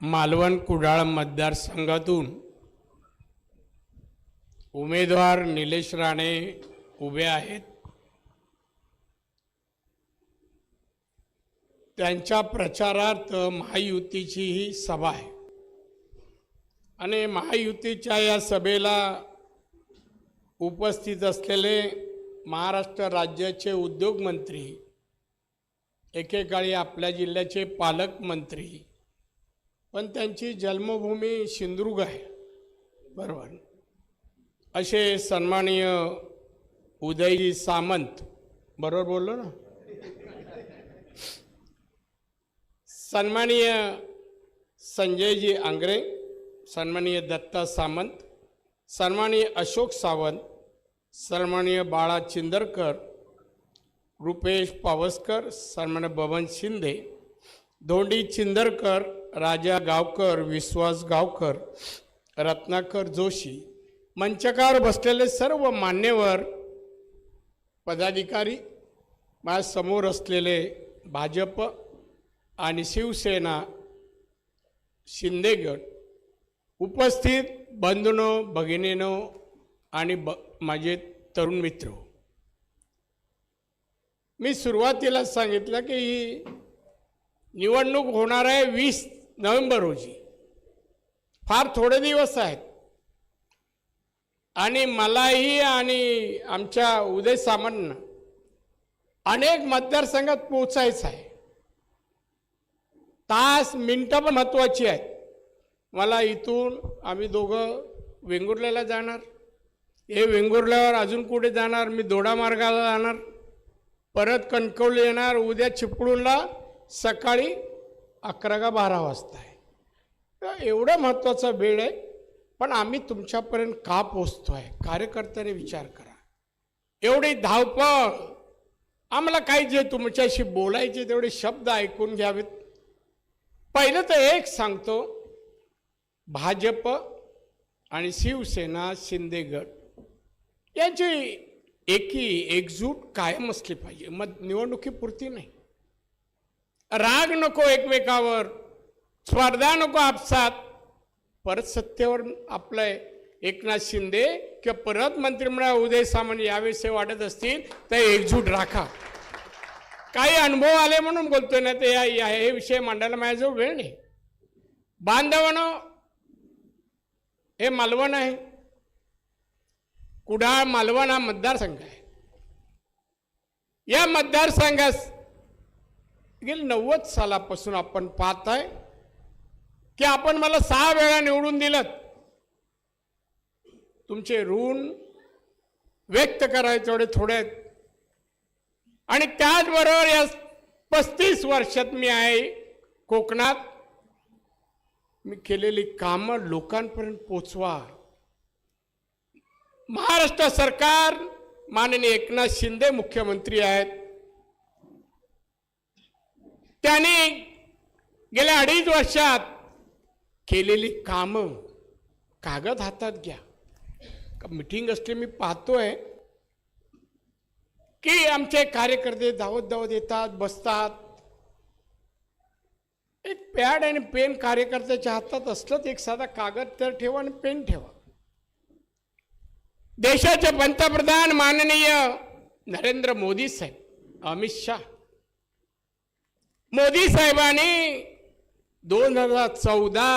मालवण कुडाळ मतदारसंघातून उमेदवार निलेश राणे उभे आहेत. त्यांच्या प्रचारार्थ महायुतीची ही सभा आहे. आणि महायुतीच्या या सभेला उपस्थित असलेले महाराष्ट्र राज्याचे उद्योगमंत्री एकेकाळी आपल्या जिल्ह्याचे पालकमंत्री पण त्यांची जन्मभूमी सिंधुदुर्ग आहे. बरोबर. असे सन्माननीय उदयजी सामंत बरोबर बोललो ना? सन्माननीय संजयजी आंग्रे सन्माननीय दत्ता सामंत सन्माननीय अशोक सावंत सन्माननीय बाळा चिंदरकर रुपेश पावसकर सन्मान्य बबन शिंदे धोंडी चिंदरकर राजा गावकर विश्वास गावकर रत्नाकर जोशी मंचकावर बसलेले सर्व मान्यवर पदाधिकारी माझ्यासमोर असलेले भाजप आणि शिवसेना शिंदेगड उपस्थित बंधनो भगिनीनो आणि ब माझे तरुण मित्र. मी सुरुवातीला सांगितलं की ही निवडणूक होणार आहे वीस नोव्हेंबर रोजी. फार थोडे दिवस आहेत. आणि मलाही आणि आमच्या उदय सामंतनं अनेक मतदारसंघात पोचायचं आहे. तास मिनटं पण महत्त्वाची आहेत. मला इथून आम्ही दोघं वेंगुर्ल्याला जाणार. हे वेंगुर्ल्यावर अजून कुठे जाणार? मी दोडा मार्गाला जाणार. परत कणकवली येणार. उद्या चिपळूणला सकाळी अकरा का बारा वाजता आहे. एवढा महत्त्वाचा वेळ आहे पण आम्ही तुमच्यापर्यंत का पोचतो आहे कार्यकर्त्याने विचार करा. एवढी धावपळ. आम्हाला काही जे तुमच्याशी बोलायचे तेवढे शब्द ऐकून घ्यावेत. पहिलं तर एक सांगतो भाजप आणि शिवसेना शिंदेगड यांची एकी एकजूट कायम असली पाहिजे. मग निवडणुकीपुरती नाही. राग नको एकमेकावर स्पर्धा नको आपसात. परत सत्तेवर आपलं एकनाथ शिंदे किंवा परत मंत्रिमंडळ उदय सामंत यावेळेस वाटत असतील तर एकजूट राखा. काही अनुभव आले म्हणून बोलतोय ना ते या- या- हे विषय मांडायला माझ्याजवळ वेळ नाही. बांधवानं हे मालवण आहे. कुडाळ मालवण हा मतदारसंघ आहे. या मतदारसंघास गेली नव्वद सालापासून आपण पाहत आहे की आपण मला सहा वेळा निवडून दिलं तुमचे ऋण व्यक्त करायचे तेवढे थोडे आहेत. आणि त्याचबरोबर या पस्तीस वर्षात मी आहे कोकणात. मी केलेली कामं लोकांपर्यंत पोचवा. महाराष्ट्र सरकार माननीय एकनाथ शिंदे मुख्यमंत्री आहेत. त्याने गेल्या अडीच वर्षात केलेली कामं कागद हातात घ्या. मिटिंग असली मी पाहतोय की आमचे कार्यकर्ते धावत धावत येतात बसतात. एक पॅड आणि पेन कार्यकर्त्याच्या हातात असलंच एक साधा कागद तर ठेवा आणि पेन ठेवा. देशाचे पंतप्रधान माननीय नरेंद्र मोदी साहेब अमित शाह. मोदी साहेबांनी दोन हजार चौदा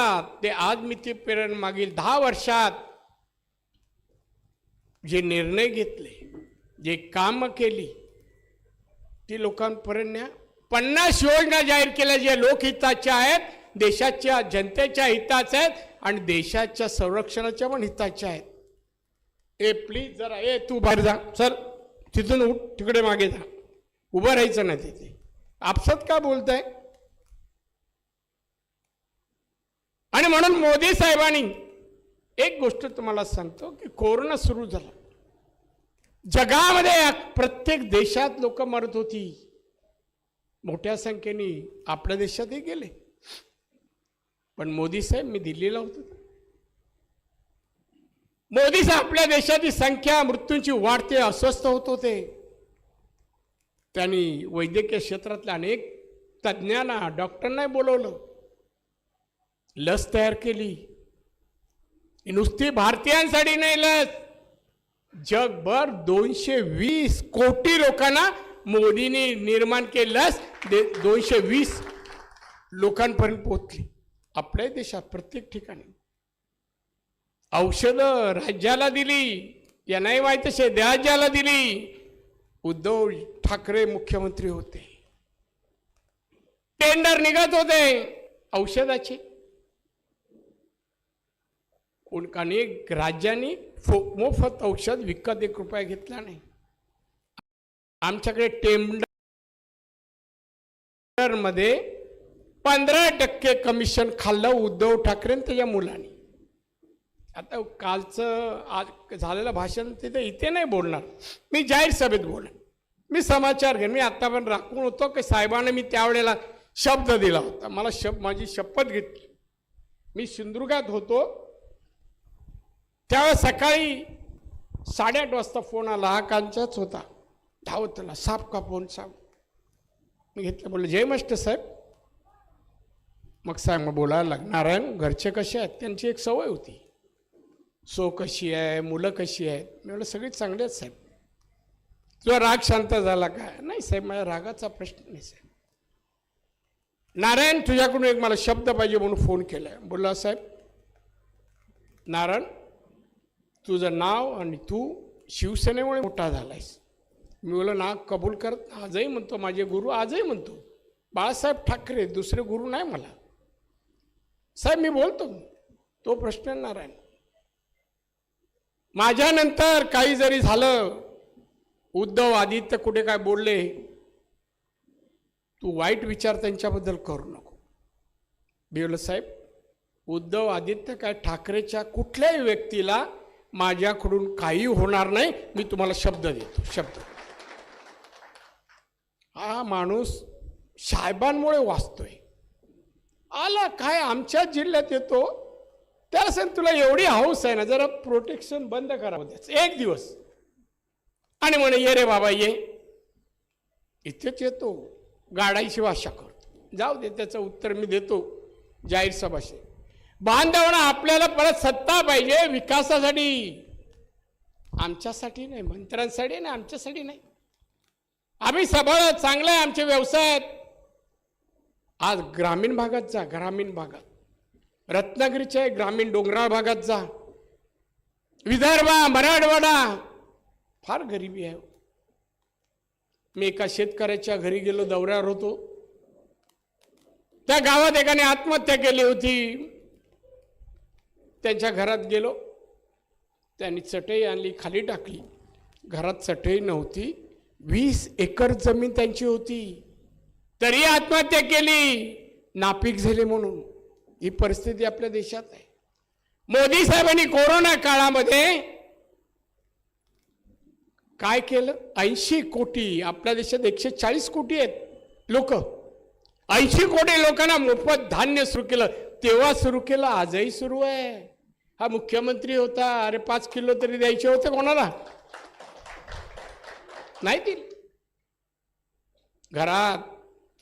ते आज मितीपर्यंत मागील दहा वर्षात जे निर्णय घेतले जे काम केली ती लोकांपर्यंत पन्नास योजना जाहीर केल्या जे लोकहिताच्या आहेत देशाच्या जनतेच्या हिताच्या आहेत आणि देशाच्या संरक्षणाच्या पण हिताच्या आहेत. ए प्लीज जरा ए तू बाहेर जा. सर तिथून उठ तिकडे मागे जा. उभं राहायचं ना तिथे. आपसात का बोलताय आणि म्हणून मोदी साहेबांनी एक गोष्ट तुम्हाला सांगतो की कोरोना सुरू झाला. जगामध्ये प्रत्येक देशात लोक मरत होती. मोठ्या संख्येने आपल्या देशातही गेले. पण मोदी साहेब मी दिल्लीला होतो. मोदी साहेब आपल्या देशाची संख्या मृत्यूंची वाढते अस्वस्थ होत होते. त्यांनी वैद्यकीय क्षेत्रातल्या अनेक तज्ज्ञांना डॉक्टरांना बोलवलं. लस तयार केली. नुसती भारतीयांसाठी नाही लस. जगभर दोनशे वीस कोटी लोकांना मोदींनी निर्माण केली लस. दे दोनशे वीस लोकांपर्यंत पोहोचली. आपल्या देशात प्रत्येक ठिकाणी औषधं राज्याला दिली. या नाही माहीत तसे राज्याला दिली. उद्धव ठाकरे मुख्यमंत्री होते. टेंडर निघत होते औषधाचे. कोणकाने राज्यांनी फो- मोफत औषध विकत एक रुपया घेतला नाही. आमच्याकडे टेंडरमध्ये पंधरा टक्के कमिशन खाल्लं उद्धव ठाकरे आणि त्याच्या मुलांनी. आता कालचं आज झालेलं भाषण तिथे इथे नाही बोलणार. मी जाहीर सभेत बोलेन. मी समाचार घेईन. मी आत्ता पण राखून होतो की साहेबांना मी त्यावेळेला शब्द दिला होता. मला शब माझी शपथ घेतली. मी सिंधुदुर्गात होतो. त्यावेळेस सकाळी साडेआठ वाजता फोन आला. हा कांचाच होता. धावतला. साप का फोन? साप. मी घेतलं. बोललं जय मास्टर साहेब. मग साहेब मग बोलायला लागणार नारायण घरचे कसे आहेत? त्यांची एक सवय होती. सो कशी आहे मुलं कशी आहेत? मी म्हटलं सगळी चांगली आहेत साहेब. तुझा राग शांत झाला काय नाही साहेब माझ्या रागाचा प्रश्न नाही साहेब. नारायण तुझ्याकडून एक मला शब्द पाहिजे म्हणून फोन केला आहे बोलला साहेब नारायण तुझं नाव आणि तू शिवसेनेमुळे मोठा झालायस. मी बोला ना कबूल करत आजही म्हणतो माझे गुरु आजही म्हणतो. बाळासाहेब ठाकरे दुसरे गुरु नाही मला. साहेब मी बोलतो तो प्रश्न नारायण. माझ्यानंतर काही जरी झालं उद्धव आदित्य कुठे काय बोलले तू वाईट विचार त्यांच्याबद्दल करू नको. बिवलं साहेब उद्धव आदित्य काय ठाकरेच्या कुठल्याही व्यक्तीला माझ्याकडून काही होणार नाही मी तुम्हाला शब्द देतो शब्द. हा माणूस साहेबांमुळे वाचतोय. आला काय आमच्या जिल्ह्यात येतो? त्याला सांग तुला एवढी हाऊस आहे ना जरा प्रोटेक्शन बंद करावं द्यायचं एक दिवस. आणि म्हणे ये रे बाबा ये. इथेच येतो. गाडाईची भाषा करतो जाऊ दे त्याचं उत्तर मी देतो. जाहीर सभाशी बांधवणं आपल्याला परत सत्ता पाहिजे विकासासाठी. आमच्यासाठी नाही मंत्र्यांसाठी नाही आमच्यासाठी नाही. आम्ही सबळ चांगलं आहे आमच्या व्यवसाय. आज ग्रामीण भागात जा ग्रामीण भागात. रत्नागिरीच्या ग्रामीण डोंगराळ भागात जा. विदर्भा मराठवाडा फार गरिबी आहे. मी एका शेतकऱ्याच्या घरी गेलो दौऱ्यावर होतो. त्या गावात एकाने आत्महत्या केली होती. त्यांच्या घरात गेलो. त्यांनी चटई आणली खाली टाकली. घरात चटई नव्हती. वीस एकर जमीन त्यांची होती. तरी आत्महत्या केली. नापीक झाले म्हणून. ही परिस्थिती आपल्या देशात आहे. मोदी साहेबांनी कोरोना काळामध्ये काय केलं? ऐंशी कोटी आपल्या देशात एकशे चाळीस कोटी आहेत लोक. ऐंशी कोटी लोकांना मोफत धान्य सुरू केलं. तेव्हा सुरू केलं आजही सुरू आहे. हा मुख्यमंत्री होता अरे पाच किलो तरी द्यायचे होते कोणाला? नाही दिले घरात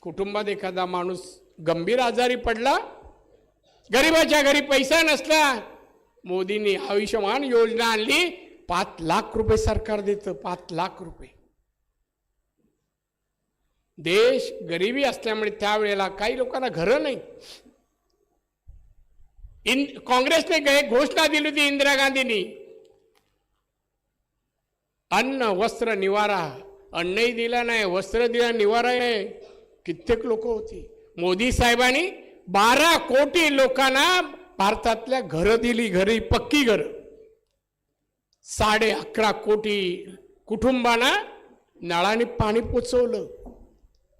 कुटुंबात एखादा माणूस गंभीर आजारी पडला गरिबाच्या घरी पैसा नसला मोदींनी आयुष्यमान योजना आणली पाच लाख रुपये सरकार देतं पाच लाख रुपये. देश गरिबी असल्यामुळे त्यावेळेला काही लोकांना घरं नाही. इन काँग्रेसने काही घोषणा दिली होती इंदिरा गांधींनी. अन्न वस्त्र निवारा. अन्नही दिला नाही वस्त्र दिला निवारा नाही कित्येक लोक होती. मोदी साहेबांनी बारा कोटी लोकांना भारतातल्या घरं दिली घरी पक्की घरं. साडे अकरा कोटी कुटुंबांना नळाने पाणी पोचवलं.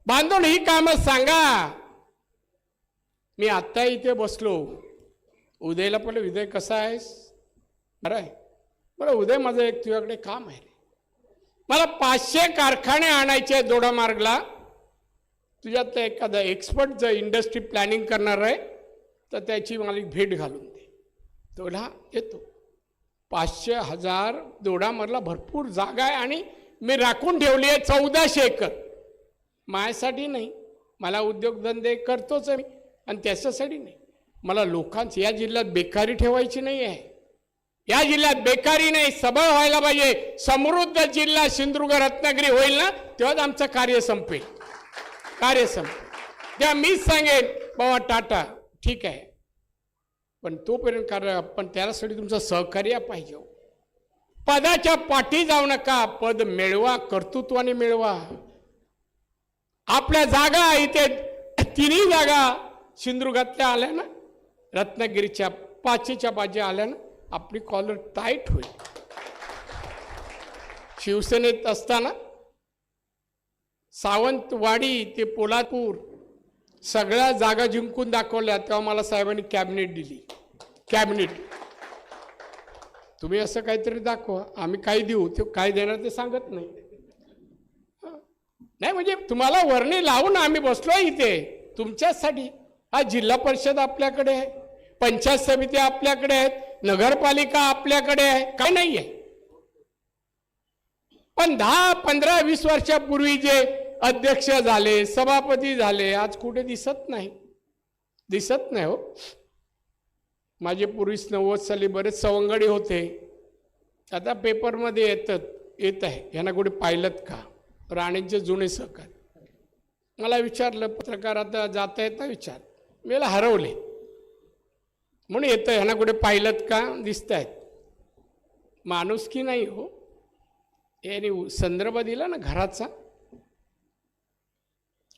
बांधून ही कामं सांगा. मी आत्ता इथे बसलो. उदयला पण उदय कसा आहेस? बरं आहे. बरं उदय माझं एक तुझ्याकडे काम आहे रे. मला पाचशे कारखाने आणायचे दोडामार्गला तुझ्यात एखादा एक्सपर्ट जर इंडस्ट्री प्लॅनिंग करणार आहे तर त्याची मला भेट घालून दे. तेवढा येतो. पाचशे हजार दोडामधला भरपूर जागा आहे आणि मी राखून ठेवली आहे चौदाशे एकर. माझ्यासाठी नाही मला उद्योगधंदे करतोच आहे मी आणि त्याच्यासाठी नाही. मला लोकांची या जिल्ह्यात बेकारी ठेवायची नाही आहे या जिल्ह्यात बेकारी नाही सबळ व्हायला पाहिजे. समृद्ध जिल्हा सिंधुदुर्ग रत्नागिरी होईल ना तेव्हाच आमचं कार्य संपेल. कार्य संपलं तेव्हा मीच सांगेन. बाबा टाटा. ठीक आहे. पण तोपर्यंत कार्य पण त्यासाठी तुमचं सहकार्य पाहिजे हो. पदाच्या पाठी जाऊ नका. पद मिळवा कर्तृत्वाने मिळवा. आपल्या जागा इथे तिन्ही जागा सिंधुदुर्गातल्या आल्या ना? रत्नागिरीच्या पाचीच्या बाजी आल्या ना? आपली कॉलर टाईट होईल. शिवसेनेत असताना सावंतवाडी ते पोलादपूर सगळ्या जागा जिंकून दाखवल्या तेव्हा मला साहेबांनी कॅबिनेट दिली. कॅबिनेट. तुम्ही असं काहीतरी दाखवा. आम्ही काय देऊ ते काय देणार ते सांगत नाही. नाही म्हणजे तुम्हाला वर्णी लावून आम्ही बसलो इथे. तुमच्यासाठी. हा जिल्हा परिषद आपल्याकडे आहे. पंचायत समिती आपल्याकडे आहेत. नगरपालिका आपल्याकडे आहे. काय नाही आहे पण दहा पंधरा वीस वर्षापूर्वी जे अध्यक्ष झाले सभापती झाले आज कुठे दिसत नाही. दिसत नाही हो. माझे पूर्वीच नव्वद साली बरेच सवंगडी होते. आता पेपरमध्ये येतात येत आहे. यांना कुठे पाहिलं का? राणेंचे जुने सहकार. मला विचारलं पत्रकार आता जाता येता विचार. मी हरवले. म्हणून येतं ह्यांना कुठे पाहिलं का? दिसत आहेत माणूस की नाही हो. याने संदर्भ दिला ना घराचा.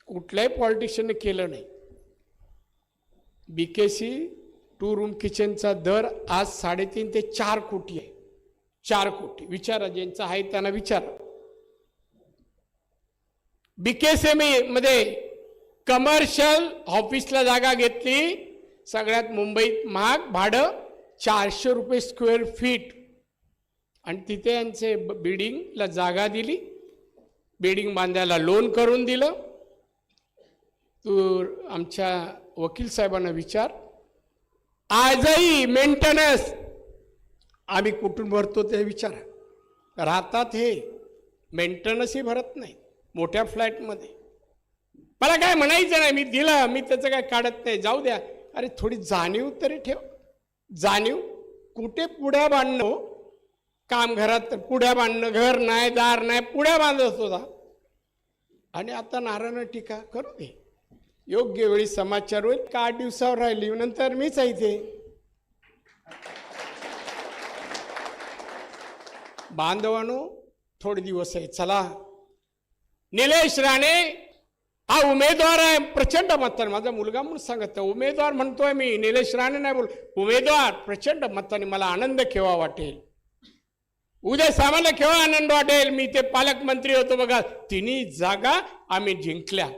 कुठल्याही पॉलिटिशियनने केलं नाही. B K C two room किचनचा दर आज साडेतीन ते चार कोटी आहे. चार कोटी. विचारा ज्यांचा आहे त्यांना विचारा. बीकेसीएमई मध्ये कमर्शियल ऑफिसला जागा घेतली. सगळ्यात मुंबईत महाग भाडं चारशे रुपये स्क्वेअर फीट आणि तिथे यांचे बिल्डिंगला जागा दिली. बिल्डिंग बांधायला लोन करून दिलं. तू आमच्या वकील साहेबांना विचार. आजही मेंटेनन्स आम्ही कुठून भरतो ते विचारा. राहतात हे. मेंटेनन्सही भरत नाही. मोठ्या फ्लॅटमध्ये. मला काय म्हणायचं नाही मी दिलं मी त्याचं काय काढत नाही. जाऊ द्या. अरे थोडी जाणीव तरी ठेव. जाणीव. कुठे पुढ्या बांधणं? काम घरात पुढ्या बांधणं घर नाही दार नाही पुढ्या बांधत होता. आणि आता नारायण टीका करू दे योग्य वेळी समाचार होईल का आठ दिवसावर राहिली? नंतर मीच आहे ते बांधवानो थोडे दिवस आहे चला. निलेश राणे हा उमेदवार आहे. प्रचंड मत्ता माझा मुलगा म्हणून सांगत उमेदवार म्हणतोय मी. निलेश राणे नाही बोल उमेदवार प्रचंड मताने मला आनंद केव्हा वाटेल? उद्या सामान्य केव्हा आनंद वाटेल? मी ते पालकमंत्री होतो बघा. तिन्ही जागा आम्ही जिंकल्या.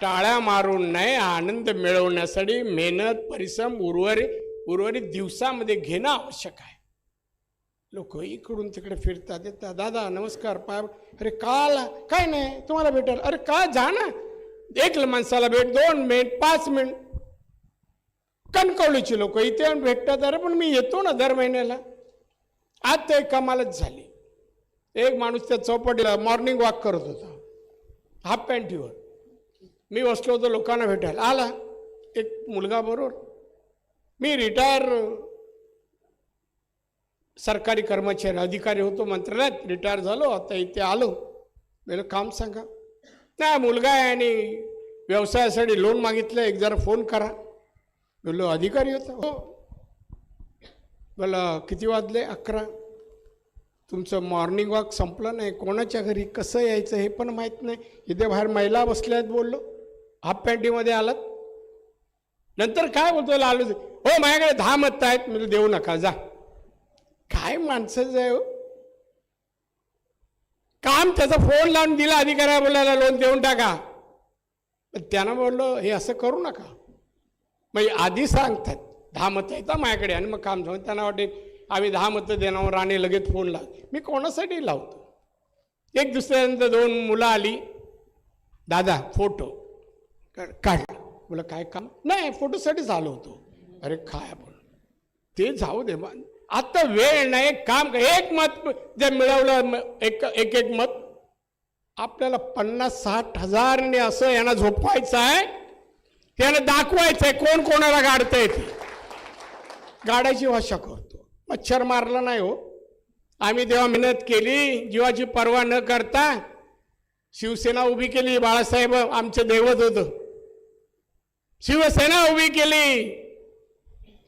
टाळ्या मारून नाही आनंद मिळवण्यासाठी मेहनत परिश्रम उर्वरित उर्वरित दिवसामध्ये घेणं आवश्यक आहे. लोक इकडून तिकडे फिरतात येतात दादा नमस्कार पाय अरे काल काय नाही तुम्हाला भेटेल. अरे का जा ना एक माणसाला भेट दोन मिनिट पाच मिनिट. कणकवलीची लोक इथे भेटतात अरे पण मी येतो ना दर महिन्याला. आज ते कमालच झाली. एक माणूस त्या चौपाटीला मॉर्निंग वॉक करत होता हाफ पॅन्टीवर मी बसलो होतो लोकांना भेटायला. आला. एक मुलगा बरोबर. मी रिटायर सरकारी कर्मचारी अधिकारी होतो मंत्रालयात. रिटायर झालो आता इथे आलो. मला काम सांगा. नाही मुलगा आहे आणि व्यवसायासाठी लोन मागितलं. एक जरा फोन करा. बोललो अधिकारी होता. हो. बोला किती वाजले? अकरा. तुमचं मॉर्निंग वॉक संपलं नाही. कोणाच्या घरी? कसं यायचं हे पण माहीत नाही. इथे बाहेर महिला बसल्या आहेत बोललो. हाफ पॅन्टीमध्ये आलात? नंतर काय बोलतो आलो हो माझ्याकडे दहा मत आहेत म्हणजे देऊ नका जा. काय माणसाचं आहे हो? काम त्याचा फोन लावून दिला अधिकाऱ्या बोलायला लोन देऊन टाका. पण त्यानं बोललो हे असं करू नका. म्हणजे आधी सांगतात दहा मतं येतात माझ्याकडे आणि मग काम झालं. त्यांना वाटेल आम्ही दहा मतं देणार राणे लगेच फोन लाव मी कोणासाठी लावतो? एक दुसऱ्यानंतर दोन मुलं आली. दादा फोटो. काढला. बोला काय काम? नाही फोटोसाठीच आलो होतो. अरे काय आपण ते जाऊ दे मग आता वेळ नाही काम एक मत जे मिळवलं एक एक एक मत. आपल्याला पन्नास साठ हजारने असं यांना झोपवायचं आहे. यानं दाखवायचं आहे कोण कोणाला गाडतंय ते. गाडायची भाषा करतो मच्छर मारला नाही हो. आम्ही तेव्हा मेहनत केली जीवाची पर्वा न करता शिवसेना उभी केली बाळासाहेब आमचं दैवत होतं. शिवसेना उभी केली.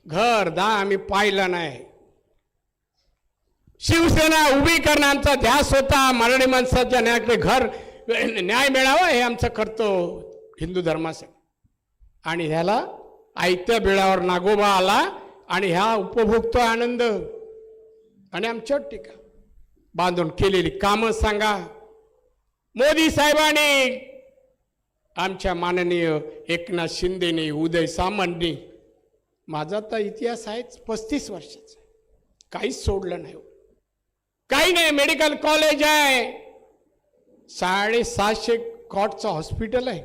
घर दा आम्ही पाहिलं नाही. शिवसेना उभी करणं आमचा ध्यास होता. मराठी माणसाच्या न्यायाकडे घर न्याय मिळावा हे आमचं करतो हिंदू धर्मासाठी. आणि ह्याला आयत्या बिळावर नागोबा आला आणि ह्या उपभोगतो आनंद. आणि आमच्यावर टीका. बांधून केलेली कामं सांगा. मोदी साहेबांनी आमच्या माननीय एकनाथ शिंदेने उदय सामंतनी. माझा तर इतिहास आहेच पस्तीस वर्षाचा काहीच सोडलं नाही हो. काही नाही मेडिकल कॉलेज आहे. साडेसातशे कॉटचं हॉस्पिटल आहे.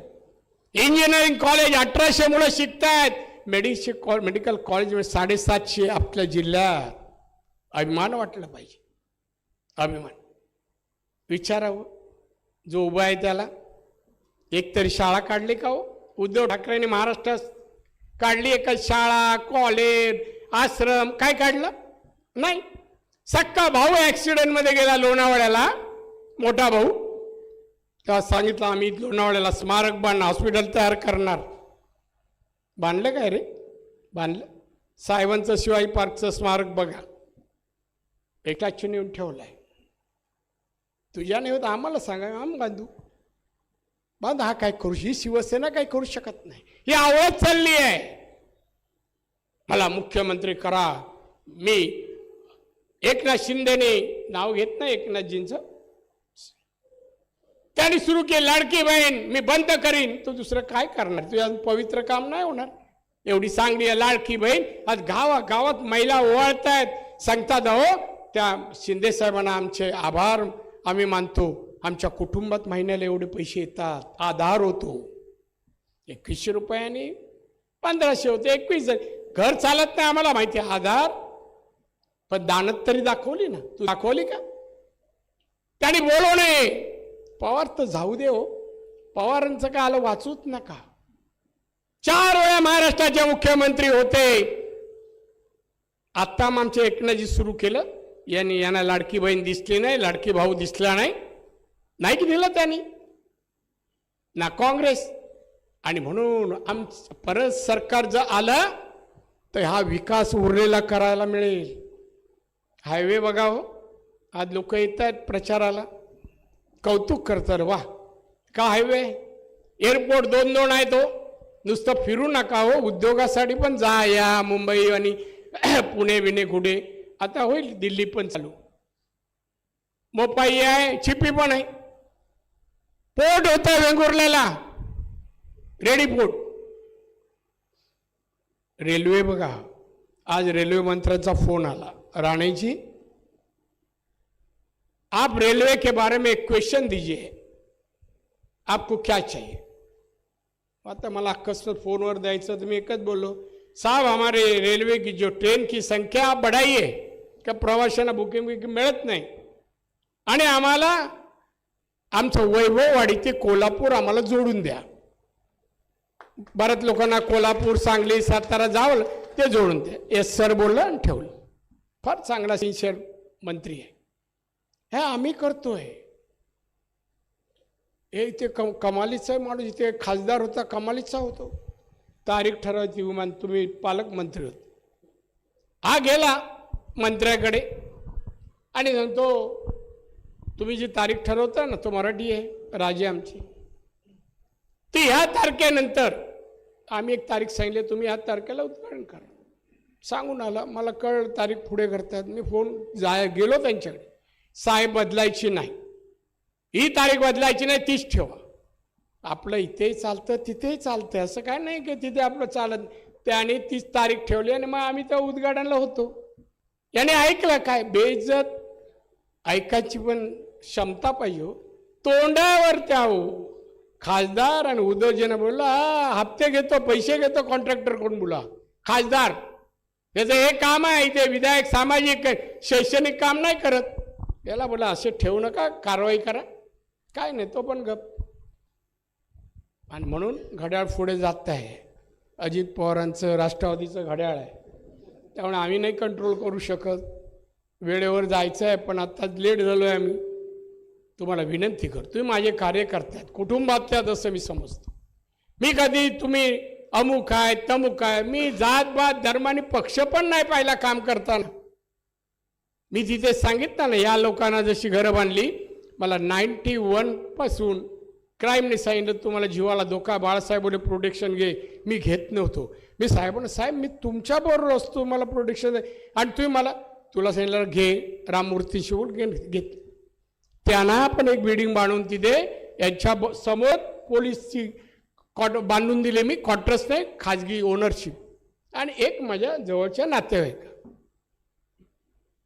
इंजिनिअरिंग कॉलेज अठराशे मुलं शिकतायत. मेडिशे कॉ मेडिकल कॉलेजमध्ये म्हणजे साडेसातशे आपल्या जिल्ह्यात. अभिमान वाटला पाहिजे. अभिमान. विचारावं. जो उभा आहे त्याला. एकतरी शाळा काढली का हो? उद्धव ठाकरेंनी महाराष्ट्रात काढली एका शाळा कॉलेज आश्रम. काय काढलं? नाही. सक्का भाऊ ॲक्सिडेंटमध्ये गेला लोणावळ्याला. मोठा भाऊ. तेव्हा सांगितलं आम्ही लोणावळ्याला स्मारक बांधणं हॉस्पिटल तयार करणार. बांधलं काय रे? बांधलं. साहेबांचं शिवाजी पार्कचं स्मारक बघा. एकाची नेऊन ठेवलं आहे तुझ्या नाही होत आम्हाला सांगा आम बांधू. बांध हा काय करू ही शिवसेना काय करू शकत नाही. ही आवड चालली आहे. मला मुख्यमंत्री करा. मी एकनाथ शिंदेने नाव घेत नाही एकनाथजींचं. त्यांनी सुरू केली लाडकी बहीण मी बंद करीन. तो दुसरं काय करणार? तुझ्या पवित्र काम नाही होणार. एवढी चांगली आहे लाडकी बहीण. आज गावा गावात महिला ओवाळतायत. सांगतात अहो त्या शिंदे साहेबांना आमचे आभार आम्ही मानतो. आमच्या कुटुंबात महिन्याला एवढे पैसे येतात. आधार होतो. एकवीसशे रुपयाने पंधराशे होते एकवीस घर चालत नाही आम्हाला माहिती आहे आधार. पण दानत तरी दाखवली ना. तू दाखवली का? त्यांनी बोलवणे पवार तर जाऊ दे हो. पवारांचं काय आलं वाचूच नका. चार वेळा महाराष्ट्राचे मुख्यमंत्री होते. आत्ता मग आमच्या सुरू केलं. यांनी यांना लाडकी बहीण दिसली नाही लाडकी भाऊ दिसला नाही. नाही की दिलं त्यांनी. ना काँग्रेस. आणि म्हणून आम परत सरकार जर आलं तर हा विकास उरलेला करायला मिळेल. हायवे बघा हो. आज लोक येत आहेत प्रचाराला. कौतुक करतात वा का हायवे? एअरपोर्ट दोन दोन आहे तो हो. नुसतं फिरू नका हो. उद्योगासाठी पण जा या मुंबई आणि पुणे विणे कुठे आता होईल दिल्ली पण चालू. मोपाई आहे चिपी पण आहे. पोर्ट होता वेंगुर्ल्याला. रेडी पोर्ट रेल्वे बघा. आज रेल्वे मंत्र्यांचा फोन आला. राणे जी आप रेलवे के बारे में एक क्वेश्चन दीजिए. आपको क्या चाहिए? आता मला अकस्मत फोनवर द्यायचं तर मी एकच बोललो साहब हमारे रेलवे की जो ट्रेन की संख्या आप बढ़ाइए का प्रवाशांना बुकिंग बुकिंग मिळत नाही? आणि आम्हाला आमचं वैभववाडी ते कोल्हापूर आम्हाला जोडून द्या. बऱ्याच लोकांना कोल्हापूर सांगली सातारा जावं ते जोडून द्या. एस सर बोललं आणि ठेवलं. फार चांगला सिन्सिअर मंत्री आहे. हे आम्ही करतोय. हे इथे कम कमालीचा माणूस इथे खासदार होता कमालीचा होतो. तारीख ठरवायची विमान तुम्ही पालकमंत्री होत. हा गेला मंत्र्याकडे. आणि सांगतो तुम्ही जी तारीख ठरवता ना तो मराठी आहे राजे आमची. ती ह्या तारखेनंतर आम्ही एक तारीख सांगितली तुम्ही ह्या तारखेला उद्घाटन करा. सांगून आला मला कळ तारीख पुढे करतात. मी फोन जाय गेलो त्यांच्याकडे. साहेब बदलायची नाही. ही तारीख बदलायची नाही तीच ठेवा. आपलं इथेही चालतं तिथेही चालतं. असं काय नाही की तिथे आपलं चालत. त्याने तीच तारीख ठेवली आणि मग आम्ही त्या उद्घाटनला होतो. याने ऐकलं काय? बेइज्जत ऐकायची पण क्षमता पाहिजे हो. तोंडावर त्या हो खासदार आणि उद्योजन बोलला हप्ते घेतो पैसे घेतो कॉन्ट्रॅक्टर कोण बोला. खासदार त्याचं हे काम आहे इथे विधायक सामाजिक शैक्षणिक काम नाही करत. याला बोला असे ठेवू नका कारवाई करा. काय नाही तो पण गप. आणि म्हणून घड्याळ पुढे जात आहे. अजित पवारांचं राष्ट्रवादीचं घड्याळ आहे. त्यामुळे आम्ही नाही कंट्रोल करू शकत. वेळेवर जायचं आहे पण आत्ता लेट झालो आहे आम्ही. तुम्हाला विनंती करतो तुम्ही माझे कार्यकर्ते आहेत कुटुंबातल्यात आहेत असं मी समजतो. मी कधी तुम्ही अमुक आहे तमुक आहे मी जात बात धर्म आणि पक्ष पण नाही पाहिला काम करताना. मी तिथे सांगितलं ना या लोकांना जशी घरं बांधली मला नाईन्टी वनपासून क्राईमने सांगितलं तुम्हाला जीवाला धोका बाळासाहेब प्रोटेक्शन घे. मी घेत नव्हतो. मी साहेबांना साहेब मी तुमच्याबरोबर असतो मला प्रोटेक्शन आणि तुम्ही मला तुला सांगितलं घे. राममूर्ती शिवून घे घेत त्यांना पण एक बिल्डिंग बांधून तिथे यांच्या ब- समोर पोलीसची कॉट बांधून दिले मी क्वार्टर्स नाही खाजगी ओनरशिप आणि एक माझ्या जवळच्या नातेवाईक.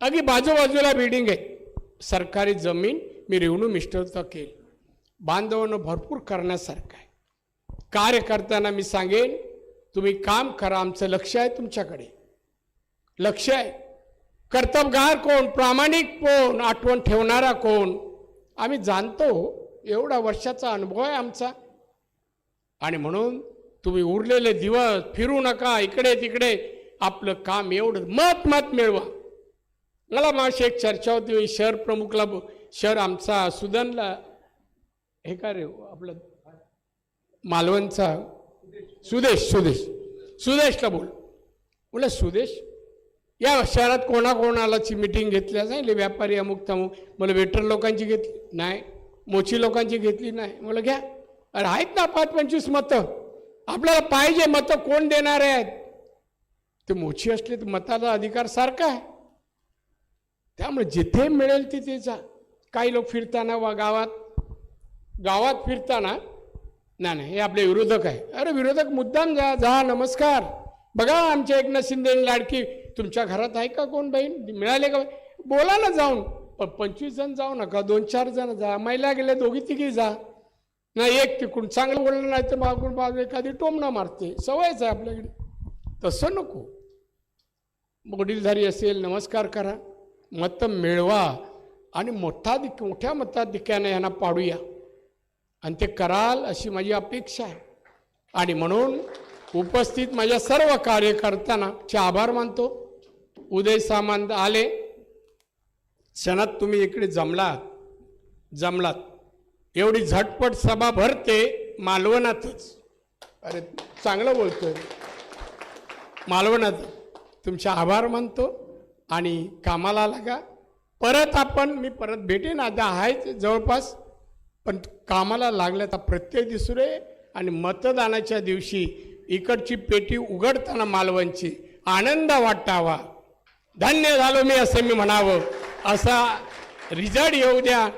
अगदी बाजूबाजूला बिल्डिंग आहे. सरकारी जमीन मी रेवणू मिस्टरचा केल. बांधवांना भरपूर करण्यासारखं आहे. कार्य करताना मी सांगेन तुम्ही काम करा आमचं लक्ष आहे तुमच्याकडे. लक्ष आहे. कर्तबगार कोण प्रामाणिक कोण आठवण ठेवणारा कोण? आम्ही जाणतो एवढा वर्षाचा अनुभव आहे आमचा. आणि म्हणून तुम्ही उरलेले दिवस फिरू नका इकडे तिकडे. आपलं काम एवढं मत मत मिळवा. मला माशी एक चर्चा होती मी शहर प्रमुखला शहर आमचा सुदनला हे का रे आपलं मालवणचा? सुदेश सुदेश. सुदेशला बोल. बोला सुदेश. या शहरात कोणाकोणालाची मिटिंग घेतली सांगितली? व्यापारी अमुक तमुक. मला वेटर लोकांची घेतली नाही. मोची लोकांची घेतली नाही. मला घ्या. अरे आहेत ना पाच पंचवीस मतं. आपल्याला पाहिजे मतं कोण देणारे आहेत? ते मोची असले तर मताचा अधिकार सारखा आहे. त्यामुळे जिथे मिळेल तिथे जा काही लोक फिरताना वा गावात गावात फिरताना नाही नाही हे आपले विरोधक आहे. अरे विरोधक मुद्दाम जा जा नमस्कार. बघा आमच्या एकनाथ शिंदे लाडकी तुमच्या घरात आहे का कोण बहीण? मिळाले का? बोला ना जाऊन. पण पंचवीस जण जाऊ नका दोन चार जण जा. महिला गेल्या दोघी तिघी जा. नाही एक तिकडून चांगलं बोललं नाही तर मागून बाजू एखादी टोमणा मारते. सवयच आहे आपल्याकडे. तसं नको. वडीलधारी असेल नमस्कार करा. मतं मिळवा. आणि मोठा दिक मोठ्या मताधिक्याने यांना पाडूया. आणि ते कराल अशी माझी अपेक्षा आहे. आणि म्हणून उपस्थित माझ्या सर्व कार्यकर्त्यांना चे आभार मानतो. उदय सामंत आले. क्षणात तुम्ही इकडे जमलात. जमलात. एवढी झटपट सभा भरते मालवणातच. अरे चांगलं बोलतोय. मालवणात तुमचे आभार मानतो आणि कामाला लागा. परत आपण मी परत भेटेन. आता आहेच जवळपास. पण कामाला लागल्याचा प्रत्यय दिसू रे. आणि मतदानाच्या दिवशी इकडची पेटी उघडताना मालवणची. आनंद वाटावा. धन्य झालो मी असं मी म्हणावं. असा रिझल्ट येऊ द्या.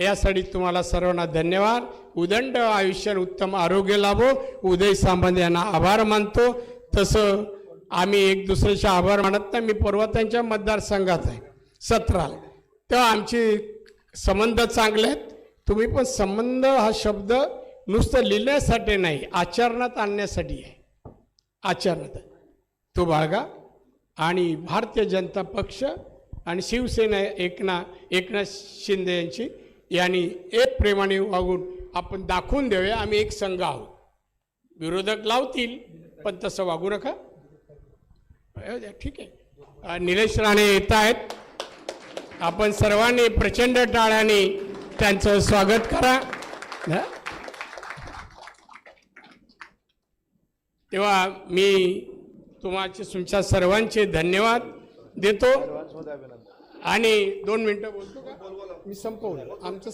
यासाठी तुम्हाला सर्वांना धन्यवाद. उदंड आयुष्य उत्तम आरोग्य लाभो. उदय सामंत यांना आभार मानतो. तसं आम्ही एक दुसऱ्याचे आभार मानत नाही. मी पर्वतांच्या मतदारसंघात आहे. सतराला. तर आमचे संबंध चांगले आहेत. तुम्ही पण संबंध हा शब्द नुसतं लिहिण्यासाठी नाही आचरणात आणण्यासाठी आहे. आचरणात. तो बाळगा आणि भारतीय जनता पक्ष आणि शिवसेना एकना एकनाथ शिंदे यांची यांनी एक प्रेमाने वागून आपण दाखवून देऊया आम्ही एक संघ आहोत. विरोधक लावतील पण तसं वागू नका. ठीक आहे. निलेश राणे येत आहेत. आपण सर्वांनी प्रचंड टाळ्याने त्यांचं स्वागत करा. तेव्हा मी तुम्हाचे तुमच्या सर्वांचे धन्यवाद देतो. आणि दोन मिनटं बोलतो का? मी संपवलं आमचं